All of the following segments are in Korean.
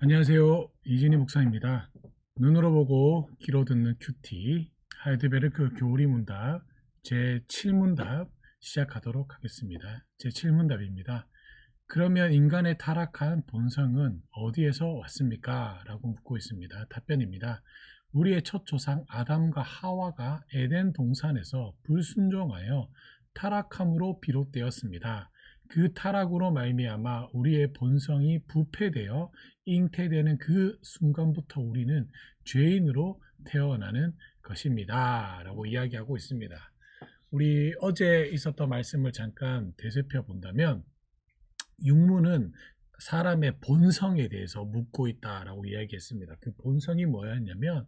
안녕하세요. 이진희 목사입니다. 눈으로 보고 귀로 듣는 큐티 하이드베르크 교리 문답 제 7문답 시작하도록 하겠습니다. 제 7문답입니다. 그러면 인간의 타락한 본성은 어디에서 왔습니까? 라고 묻고 있습니다. 답변입니다. 우리의 첫 조상 아담과 하와가 에덴 동산에서 불순종하여 타락함으로 비롯되었습니다. 그 타락으로 말미암아 우리의 본성이 부패되어 잉태되는 그 순간부터 우리는 죄인으로 태어나는 것입니다. 라고 이야기하고 있습니다. 우리 어제 있었던 말씀을 잠깐 되살펴 본다면 육문은 사람의 본성에 대해서 묻고 있다라고 이야기했습니다. 그 본성이 뭐였냐면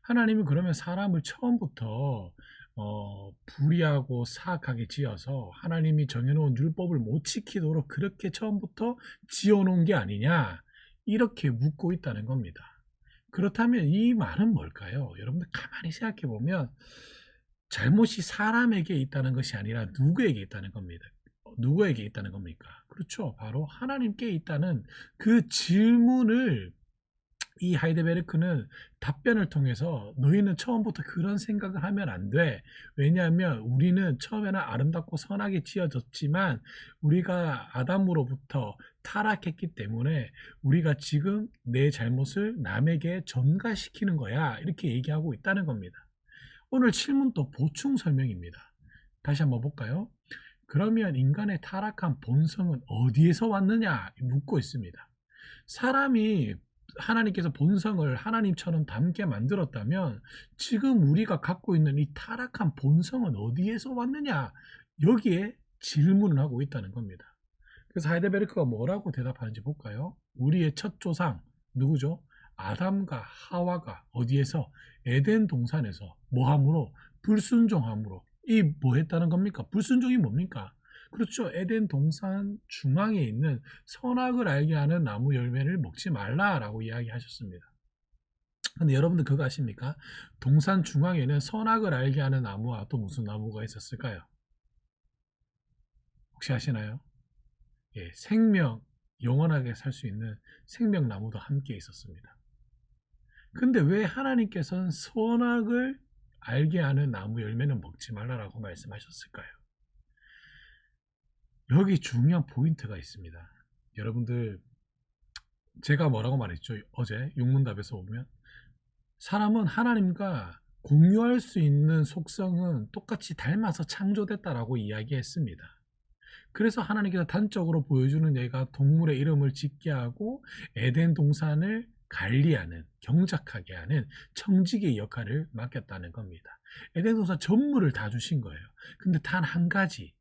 하나님이 그러면 사람을 처음부터 어, 불의하고 사악하게 지어서 하나님이 정해놓은 율법을 못 지키도록 그렇게 처음부터 지어놓은 게 아니냐 이렇게 묻고 있다는 겁니다. 그렇다면 이 말은 뭘까요? 여러분들 가만히 생각해 보면 잘못이 사람에게 있다는 것이 아니라 누구에게 있다는 겁니다. 누구에게 있다는 겁니까? 그렇죠. 바로 하나님께 있다는 그 질문을 이 하이데베르크는 답변을 통해서 너희는 처음부터 그런 생각을 하면 안 돼. 왜냐하면 우리는 처음에는 아름답고 선하게 지어졌지만 우리가 아담으로부터 타락했기 때문에 우리가 지금 내 잘못을 남에게 전가시키는 거야. 이렇게 얘기하고 있다는 겁니다. 오늘 7문도 보충 설명입니다. 다시 한번 볼까요? 그러면 인간의 타락한 본성은 어디에서 왔느냐 묻고 있습니다. 사람이 하나님께서 본성을 하나님처럼 닮게 만들었다면 지금 우리가 갖고 있는 이 타락한 본성은 어디에서 왔느냐 여기에 질문을 하고 있다는 겁니다. 그래서 하이데베르크가 뭐라고 대답하는지 볼까요? 우리의 첫 조상 누구죠? 아담과 하와가 어디에서 에덴 동산에서 뭐함으로 불순종함으로 이 뭐 했다는 겁니까? 불순종이 뭡니까? 그렇죠. 에덴 동산 중앙에 있는 선악을 알게 하는 나무 열매를 먹지 말라라고 이야기하셨습니다. 근데 여러분들 그거 아십니까? 동산 중앙에는 선악을 알게 하는 나무와 또 무슨 나무가 있었을까요? 혹시 아시나요? 예, 생명, 영원하게 살 수 있는 생명나무도 함께 있었습니다. 근데 왜 하나님께서는 선악을 알게 하는 나무 열매는 먹지 말라라고 말씀하셨을까요? 여기 중요한 포인트가 있습니다. 여러분들 제가 뭐라고 말했죠? 어제 육문답에서 보면 사람은 하나님과 공유할 수 있는 속성은 똑같이 닮아서 창조됐다라고 이야기했습니다. 그래서 하나님께서 단적으로 보여주는 얘가 동물의 이름을 짓게 하고 에덴 동산을 관리하는 경작하게 하는 청지기의 역할을 맡겼다는 겁니다. 에덴 동산 전무를 다 주신 거예요. 근데 단 한 가지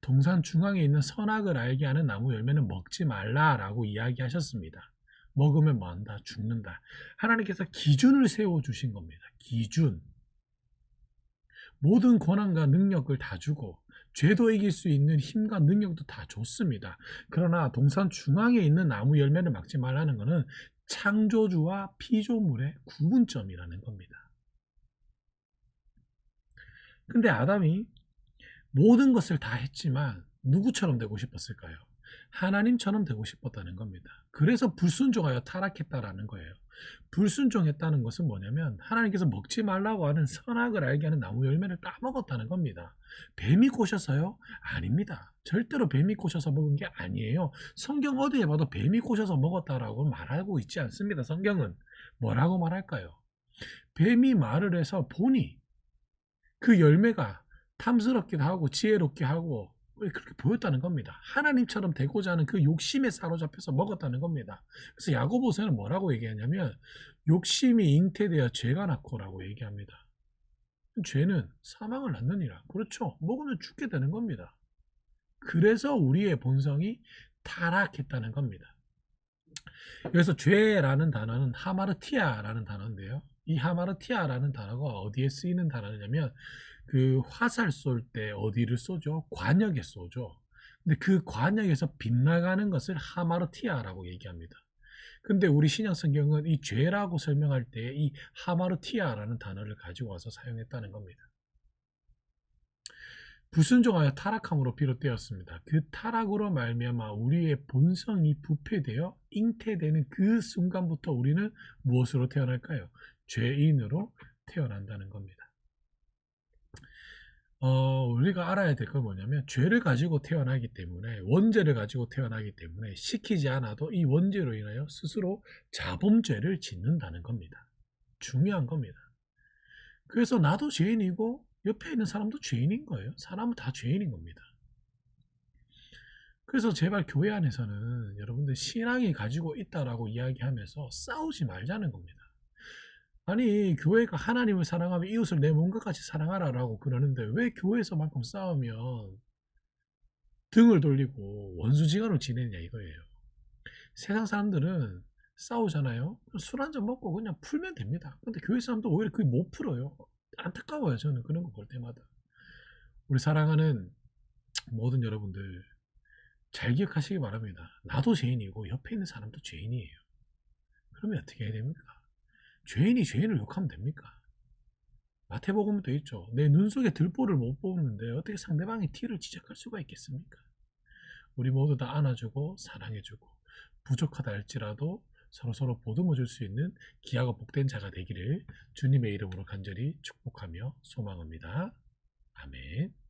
동산 중앙에 있는 선악을 알게 하는 나무 열매는 먹지 말라라고 이야기하셨습니다. 먹으면 뭐한다? 죽는다. 하나님께서 기준을 세워 주신 겁니다. 기준. 모든 권한과 능력을 다 주고 죄도 이길 수 있는 힘과 능력도 다 줬습니다. 그러나 동산 중앙에 있는 나무 열매를 막지 말라는 것은 창조주와 피조물의 구분점이라는 겁니다. 근데 아담이 모든 것을 다 했지만 누구처럼 되고 싶었을까요? 하나님처럼 되고 싶었다는 겁니다. 그래서 불순종하여 타락했다라는 거예요. 불순종했다는 것은 뭐냐면 하나님께서 먹지 말라고 하는 선악을 알게 하는 나무 열매를 따먹었다는 겁니다. 뱀이 꼬셔서요? 아닙니다. 절대로 뱀이 꼬셔서 먹은 게 아니에요. 성경 어디에 봐도 뱀이 꼬셔서 먹었다라고 말하고 있지 않습니다. 성경은 뭐라고 말할까요? 뱀이 말을 해서 보니 그 열매가 탐스럽기도 하고 지혜롭게 하고 그렇게 보였다는 겁니다. 하나님처럼 되고자 하는 그 욕심에 사로잡혀서 먹었다는 겁니다. 그래서 야고보서는 뭐라고 얘기하냐면 욕심이 잉태되어 죄가 낳고라고 얘기합니다. 죄는 사망을 낳느니라. 그렇죠. 먹으면 죽게 되는 겁니다. 그래서 우리의 본성이 타락했다는 겁니다. 여기서 죄라는 단어는 하마르티아라는 단어인데요. 이 하마르티아라는 단어가 어디에 쓰이는 단어냐면 그 화살 쏠 때 어디를 쏘죠? 관역에 쏘죠. 근데 그 관역에서 빗나가는 것을 하마르티아라고 얘기합니다. 근데 우리 신약 성경은 이 죄라고 설명할 때 이 하마르티아라는 단어를 가지고 와서 사용했다는 겁니다. 불순종하여 타락함으로 비롯되었습니다. 그 타락으로 말미암아 우리의 본성이 부패되어 잉태되는 그 순간부터 우리는 무엇으로 태어날까요? 죄인으로 태어난다는 겁니다. 어, 우리가 알아야 될 건 뭐냐면 죄를 가지고 태어나기 때문에 원죄를 가지고 태어나기 때문에 시키지 않아도 이 원죄로 인하여 스스로 자범죄를 짓는다는 겁니다. 중요한 겁니다. 그래서 나도 죄인이고 옆에 있는 사람도 죄인인 거예요. 사람은 다 죄인인 겁니다. 그래서 제발 교회 안에서는 여러분들 신앙이 가지고 있다라고 이야기하면서 싸우지 말자는 겁니다. 아니 교회가 하나님을 사랑하며 이웃을 내 몸과 같이 사랑하라라고 그러는데 왜 교회에서만큼 싸우면 등을 돌리고 원수지간을 지내냐 이거예요. 세상 사람들은 싸우잖아요. 술 한 잔 먹고 그냥 풀면 됩니다. 근데 교회 사람도 오히려 그게 못 풀어요. 안타까워요. 저는 그런 거 볼 때마다. 우리 사랑하는 모든 여러분들 잘 기억하시기 바랍니다. 나도 죄인이고 옆에 있는 사람도 죄인이에요. 그러면 어떻게 해야 됩니까? 죄인이 죄인을 욕하면 됩니까? 마태복음도 있죠. 내 눈 속에 들보를 못 보는데 어떻게 상대방의 티를 지적할 수가 있겠습니까? 우리 모두 다 안아주고 사랑해주고 부족하다 할지라도 서로서로 보듬어 줄 수 있는 기하고 복된 자가 되기를 주님의 이름으로 간절히 축복하며 소망합니다. 아멘.